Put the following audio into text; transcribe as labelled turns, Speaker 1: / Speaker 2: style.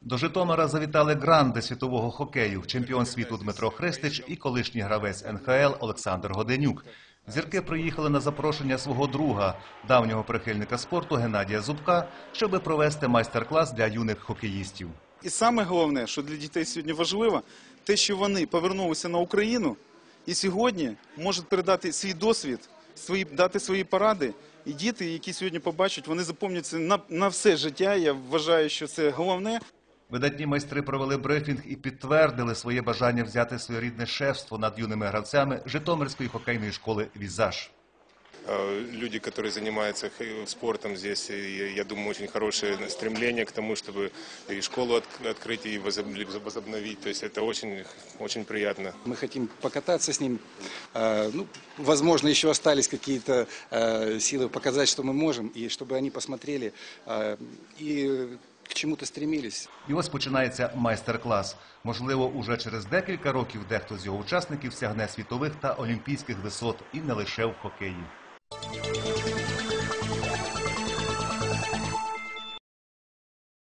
Speaker 1: До Житомира завітали гранди світового хокею, чемпіон світу Дмитро Христич і колишній гравець НХЛ Олександр Годенюк. Зірки приїхали на запрошення свого друга, давнього прихильника спорту Геннадія Зубка, щоби провести майстер-клас для юних хокеїстів.
Speaker 2: І саме головне, що для дітей сьогодні важливо, те, що вони повернулися на Україну і сьогодні можуть передати свій досвід, свої, дати свої поради. І діти, які сьогодні побачать, вони запомняться на, на все життя. Я вважаю, що це головне.
Speaker 1: Видатні майстри провели брифінг і підтвердили своє бажання взяти своєрідне шефство над юними гравцями Житомирської хокейної школи «Візаж».
Speaker 3: Э, люди, которые занимаются х- спортом здесь, и, я думаю, очень хорошее стремление к тому, чтобы и школу от- открыть, и возоб- возобновить. То есть это очень, очень приятно.
Speaker 4: Мы хотим покататься с ним. Э, Ну, возможно, еще остались какие-то э, силы показать, что мы можем, и чтобы они посмотрели э, и к чему-то стремились.
Speaker 1: І ось починається майстер-клас. Можливо, уже через декілька років дехто з його учасників сягне світових та олімпійських висот і не лише в хокеї.